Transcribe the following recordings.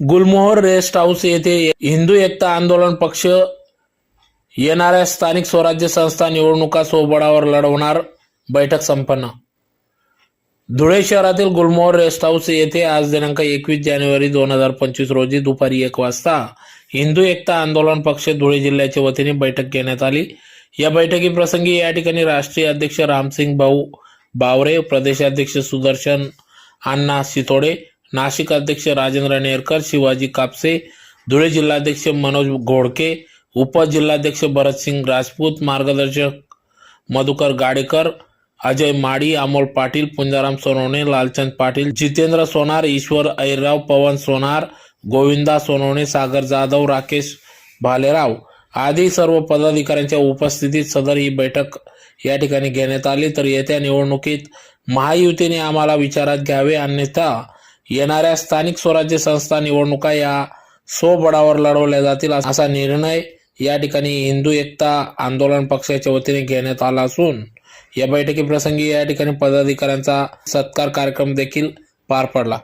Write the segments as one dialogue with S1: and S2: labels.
S1: गुलमोहर rest house येथे हिंदू एकता आंदोलन पक्ष येणाऱ्या स्थानिक स्वराज्य संस्था निवडणुका सोबडावर लढवणार बैठक संपन्न. धुळे शहरातील गुलमोहर रेस्ट हाऊस येथे आज दिनांक एकवीस जानेवारी दोन हजार पंचवीस रोजी दुपारी एक वाजता हिंदू एकता आंदोलन पक्ष धुळे जिल्ह्याच्या वतीने बैठक घेण्यात आली. या बैठकीप्रसंगी या ठिकाणी राष्ट्रीय अध्यक्ष रामसिंग भाऊ बावरे प्रदेशाध्यक्ष सुदर्शन अण्णा सितोडे नाशिक अध्यक्ष राजेंद्र नेरकर शिवाजी कापसे धुळे जिल्हाध्यक्ष मनोज घोडके उपजिल्हाध्यक्ष भरतसिंग राजपूत मार्गदर्शक मधुकर गाडेकर अजय माडी अमोल पाटील पुंजाराम सोनवणे लालचंद पाटील जितेंद्र सोनार ईश्वर ऐरराव पवन सोनार गोविंदा सोनवणे सागर जाधव राकेश भालेराव आदी सर्व पदाधिकाऱ्यांच्या उपस्थितीत सदर ही बैठक या ठिकाणी घेण्यात आली. तर येत्या निवडणुकीत महायुतीने आम्हाला विचारात घ्यावे अन्यथा येणाऱ्या स्थानिक स्वराज्य संस्था निवडणुका या स्वबळावर लढवल्या जातील असा निर्णय या ठिकाणी हिंदू एकता आंदोलन पक्षाच्या वतीने घेण्यात आला असून या बैठकीप्रसंगी या ठिकाणी पदाधिकाऱ्यांचा सत्कार कार्यक्रम देखील पार पडला.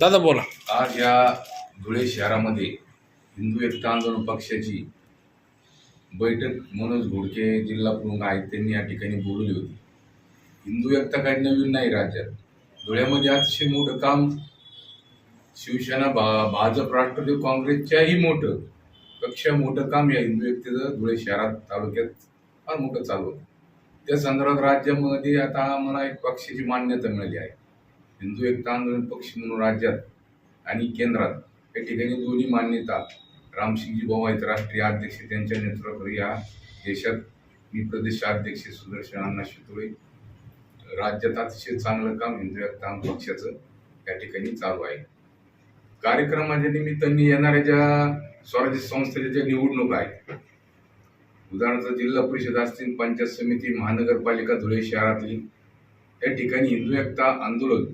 S1: दादा बोला.
S2: आज या धुळे शहरामध्ये हिंदू एकता आंदोलन पक्षाची बैठक मनोज घोडके जिल्हा प्रमुख आहेत त्यांनी या ठिकाणी बोलवली होती. हिंदू एकता काही नवीन नाही राज्यात. धुळ्यामध्ये अतिशय मोठं काम शिवसेना भा भाजप राष्ट्रवादी काँग्रेसच्याही मोठं पेक्षा मोठं काम या हिंदू एकतेचं धुळे शहरात तालुक्यात फार मोठं चालू होतं. त्या संदर्भात राज्यामध्ये आता आम्हाला एक पक्षाची मान्यता मिळाली आहे. हिंदू एकता आंदोलन पक्ष म्हणून राज्यात आणि केंद्रात या ठिकाणी दोन्ही मान्यता रामसिंगजी भाऊ आहेत राष्ट्रीय अध्यक्ष त्यांच्या नेतृत्वाखाली या देशात मी प्रदेशाध्यक्ष सुदर्शन अण्णा शितोळे. राज्यात अतिशय चांगलं काम हिंदू एकता पक्षाचं या ठिकाणी चालू आहे. कार्यक्रमाच्या निमित्ताने येणाऱ्या ज्या स्वराज्य संस्थेच्या ज्या निवडणुका आहेत उदाहरणार्थ जिल्हा परिषद असतील पंचायत समिती महानगरपालिका धुळे शहरातली या ठिकाणी हिंदू एकता आंदोलन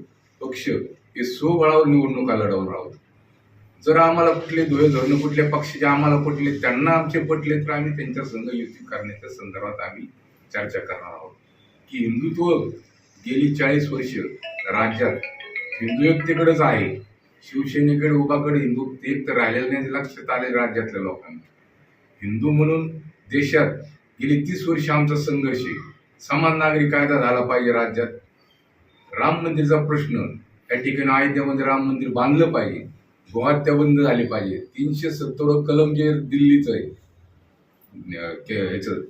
S2: पक्ष हे स्वबळावर निवडणुका लढवणार आहोत जर आम्हाला कुठले धुळे कुठले कुठल्या पक्षाचे आम्हाला पटले त्यांना आमचे पटले तर आम्ही त्यांच्या संघ युती करण्याच्या संदर्भात आम्ही चर्चा करणार आहोत. की हिंदुत्व गेली चाळीस वर्ष राज्यात हिंदू आहे. शिवसेनेकडे उभाकडे हिंदू एक तर राहिलेलं नाही लक्षात आले राज्यातल्या लोकांना. हिंदू म्हणून देशात गेली तीस वर्ष आमचा संघर्ष आहे. समान नागरिक कायदा झाला पाहिजे राज्यात. राम मंदिरचा प्रश्न या ठिकाणी अयोध्यामध्ये राम मंदिर बांधलं पाहिजे गोहत्या बंद झाली पाहिजे. तीनशे सत्तर कलम जे दिल्लीचं आहे. के- ह्याचं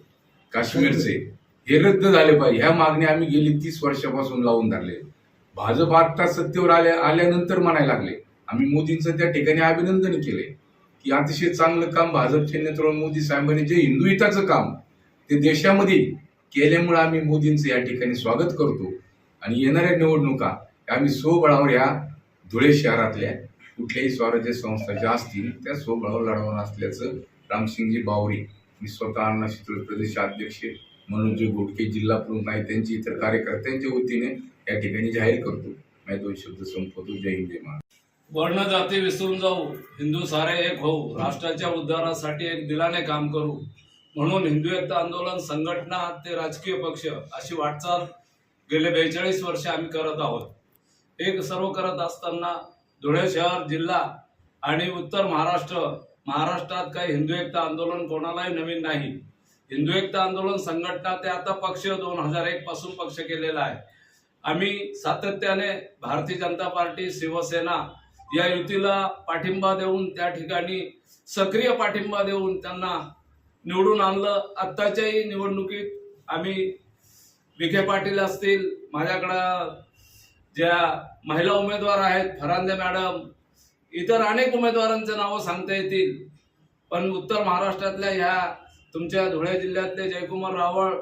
S2: काश्मीरचे हे रद्द झाले पाहिजे. ह्या मागण्या आम्ही गेली तीस वर्षापासून लावून धरले. भाजप आता सत्तेवर आल्या आल्यानंतर म्हणायला लागले. आम्ही मोदींचं त्या ठिकाणी अभिनंदन केले की अतिशय चांगलं काम भाजपचे नेतृत्व मोदी साहेबांनी जे हिंदू हिताचं काम ते देशामध्ये केल्यामुळे आम्ही मोदींचं या ठिकाणी स्वागत करतो. आणि येणाऱ्या निवडणुका आम्ही स्वबळावर या धुळे शहरातल्या कुठल्याही स्वराज्य संस्था ज्या असतील त्या स्वबळावर लढवणार असल्याचं रामसिंगजी बावरी मी स्वतः अण्णा प्रदेश अध्यक्ष मनोज घोडके जिल्हा प्रमुख आहे. त्यांची इतर कार्यकर्त्यांच्या वतीने या ठिकाणी जाहीर करतो. मी दोन शब्द संपवतो. जय हिंद जय महाराज
S3: वर्ण जाती विसरून जाऊ हिंदू सारे एक होऊ राष्ट्राच्या उद्धारासाठी एक दिलाने काम करू. म्हणून हिंदू एकता आंदोलन संघटना ते राजकीय पक्ष अशी वाटचाल गेले बेचाळीस वर्ष आम्ही करत आहोत. एक सर्व करत असताना धुळे शहर जिल्हा आणि उत्तर महाराष्ट्र महाराष्ट्रात काही हिंदू एकता आंदोलन कोणालाही नवीन नाही. हिंदू एकता आंदोलन संघटना ते आता पक्ष दोन हजार एक पासून पक्ष केलेला आहे. आम्ही सातत्याने भारतीय जनता पार्टी शिवसेना या युतीला पाठिंबा देऊन त्या ठिकाणी सक्रिय पाठिंबा देऊन त्यांना निवडून आणलं. आत्ताच्याही निवडणुकीत आम्ही विखे पाटील असतील माझ्याकडं ज्या महिला उमेदवार आहेत फरांदे मॅडम इतर अनेक उमेदवारांचे नावं सांगता येतील. पण उत्तर महाराष्ट्रातल्या ह्या तुमच्या धुळे जिल्ह्यातले जयकुमार रावळ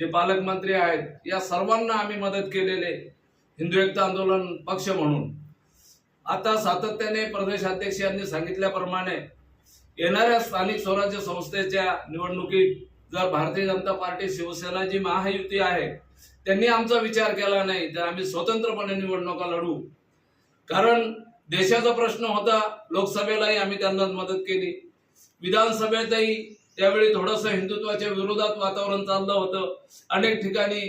S3: जे पालकमंत्री आहेत या सर्वांना आम्ही मदत केलेले हिंदू एकता आंदोलन पक्ष म्हणून. आता सातत्याने प्रदेशाध्यक्ष यांनी सांगितल्याप्रमाणे येणाऱ्या स्थानिक स्वराज्य संस्थेच्या निवडणुकीत जर भारतीय जनता पार्टी शिवसेना जी महायुती आहे त्यांनी आमचा विचार केला नाही तर आम्ही स्वतंत्रपणे निवडणुका लढू. कारण देशाचा प्रश्न होता लोकसभेलाही आम्ही त्यांना मदत केली. विधानसभेतही त्यावेळी थोडंसं हिंदुत्वाच्या विरोधात वातावरण चाललं होतं. अनेक ठिकाणी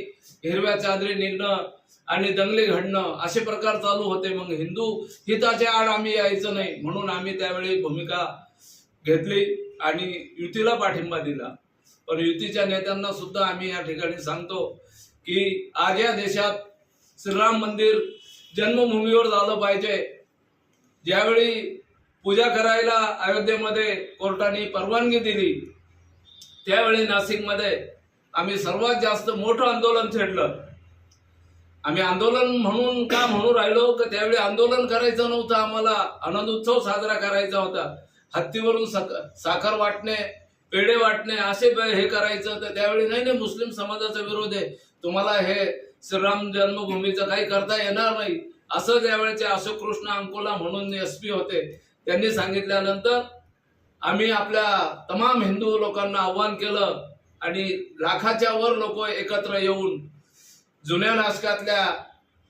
S3: हिरव्या चादरी निघणं आणि दंगली घडणं असे प्रकार चालू होते. मग हिंदू हिताच्या आड आम्ही यायचं नाही म्हणून आम्ही त्यावेळी भूमिका घेतली आणि युतीला पाठिंबा दिला. पण युतीच्या नेत्यांना सुद्धा आम्ही या ठिकाणी सांगतो की आज या देशात श्रीराम मंदिर जन्मभूमीवर झालं पाहिजे. ज्यावेळी पूजा करायला अयोध्येमध्ये कोर्टाने परवानगी दिली त्यावेळी नाशिकमध्ये आम्ही सर्वात जास्त मोठं आंदोलन छेडलं आम्ही आंदोलन म्हणून का म्हणून राहिलो? की त्यावेळी आंदोलन करायचं नव्हतं आम्हाला आनंद उत्सव साजरा करायचा होता. हत्तीवरून साक- साखर वाटणे पेढे वाटणे असे हे करायचं तर त्यावेळी नाही नाही मुस्लिम समाजाचा विरोध आहे. तुम्हाला हे श्रीराम जन्मभूमीचं काही करता येणार नाही. असं त्यावेळेचे अशोक कृष्ण अंकोला म्हणून एस पी होते त्यांनी सांगितल्यानंतर आम्ही आपल्या तमाम हिंदू लोकांना आव्हान केलं आणि लाखाच्या वर लोक एकत्र येऊन जुन्या नाशकातल्या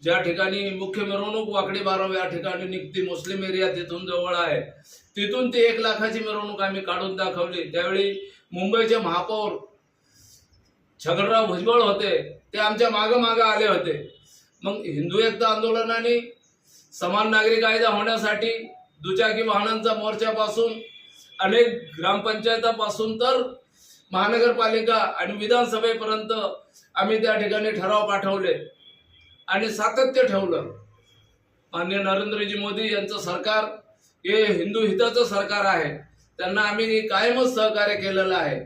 S3: ज्या ठिकाणी मुख्य मिरवणूक वाकडी बाराव या ठिकाणी निघती मुस्लिम एरिया तिथून जवळ आहे. तिथून ती एक लाखाची मिरवणूक आम्ही काढून दाखवली. त्यावेळी मुंबईचे महापौर छगनराव भुजबळ होते. ते आमच्या मागं मागं आले होते. मग हिंदू एकता आंदोलनाने समान नागरी कायदा होण्यासाठी दुचाकी वाहनांचा मोर्चापासून अनेक ग्रामपंचायतापासून तर महानगरपालिका आणि विधानसभेपर्यंत आम्ही त्या ठिकाणी ठराव पाठवले. आणि सातत्य ठेवलं. मान्य नरेंद्रजी मोदी यांचं सरकार हे हिंदू हिताचं सरकार आहे. त्यांना आम्ही कायमच सहकार्य केलेलं आहे.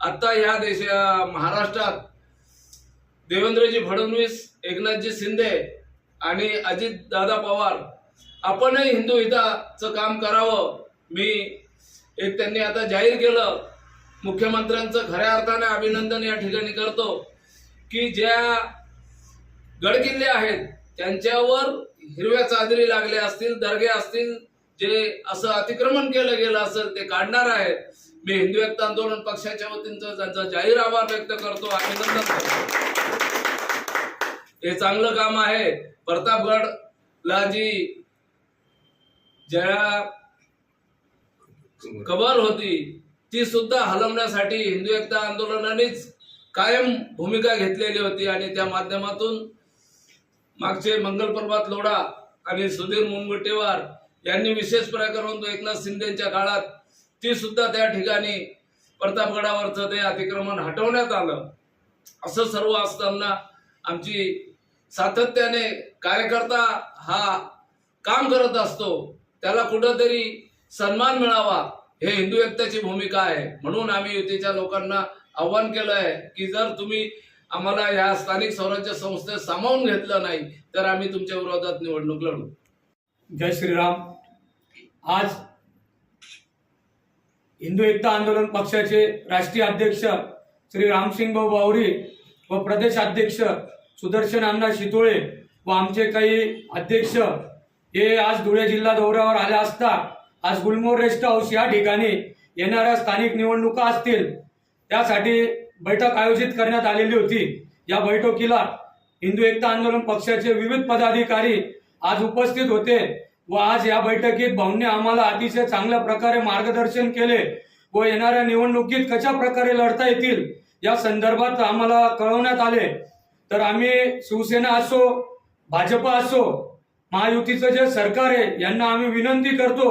S3: आत्ता ह्या देशा महाराष्ट्रात देवेंद्रजी फडणवीस एकनाथजी शिंदे आणि अजित दादा पवार आपणही हिंदू हिताचं काम करावं. मी एक त्यांनी आता जाहीर केलं. मुख्यमंत्र्यांचं खऱ्या अर्थाने अभिनंदन या ठिकाणी करतो की ज्या गडकिल्ले आहेत. त्यांच्यावर हिरव्या चादरी लागल्या असतील दर्गे असतील जे असं अतिक्रमण केलं गेलं असेल ते काढणार आहेत. मी हिंदू एकता आंदोलन पक्षाच्या वतीनं त्यांचा जाहीर आभार व्यक्त करतो. अभिनंदन करतो. हे चांगलं काम आहे. प्रतापगडला जी ज्या कबर होती ती सुद्धा हलवण्यासाठी हिंदू एकता आंदोलनानेच कायम भूमिका घेतलेली होती आणि त्या माध्यमातून मागचे मंगल प्रभात लोढा आणि सुधीर मुनगंटीवार यांनी विशेष प्रकरण तो एकनाथ शिंदेच्या काळात ती सुद्धा त्या ठिकाणी प्रतापगडावरचं ते अतिक्रमण हटवण्यात आलं. असं सर्व असताना आमची सातत्याने कार्यकर्ता हा काम करत असतो. त्याला कुठंतरी सन्मान मिळावा हे हिंदू एकताची भूमिका आहे. म्हणून आम्ही युतीच्या लोकांना आव्हान केलं आहे की जर तुम्ही आम्हाला या स्थानिक स्वराज्य संस्थेत सामावून घेतलं नाही तर आम्ही तुमच्या विरोधात निवडणूक लढू.
S4: जय श्रीराम. आज हिंदू एकता आंदोलन पक्षाचे राष्ट्रीय अध्यक्ष श्री रामसिंग भाऊ बावरी व प्रदेश अध्यक्ष सुदर्शन अण्णा शितोळे व आमचे काही अध्यक्ष हे आज धुळे जिल्हा दौऱ्यावर आले असता आज गुलमोर रेस्ट हाऊस या ठिकाणी येणाऱ्या स्थानिक निवडणुका असतील. त्यासाठी बैठक आयोजित करण्यात आलेली होती. या बैठकीला हिंदू एकता आंदोलन पक्षाचे विविध पदाधिकारी आज उपस्थित होते व आज या बैठकीत भाऊंनी आम्हाला अतिशय चांगल्या प्रकारे मार्गदर्शन केले व येणाऱ्या निवडणुकीत कशा प्रकारे लढता येतील या संदर्भात आम्हाला कळवण्यात आले. तर आम्ही शिवसेना असो भाजप असो महायुतीचं जे सरकार आहे यांना आम्ही विनंती करतो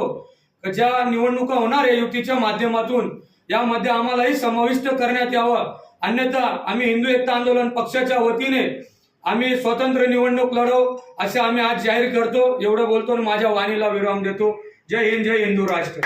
S4: ज्या निवडणुका होणार आहे युतीच्या माध्यमातून यामध्ये आम्हालाही समाविष्ट करण्यात यावं. अन्यथा आम्ही हिंदू एकता आंदोलन पक्षाच्या वतीने आम्ही स्वतंत्र निवडणूक लढवू असे आम्ही आज जाहीर करतो. एवढं बोलतो आणि माझ्या वाणीला विराम देतो. जय हिंद जय हिंदू राष्ट्र.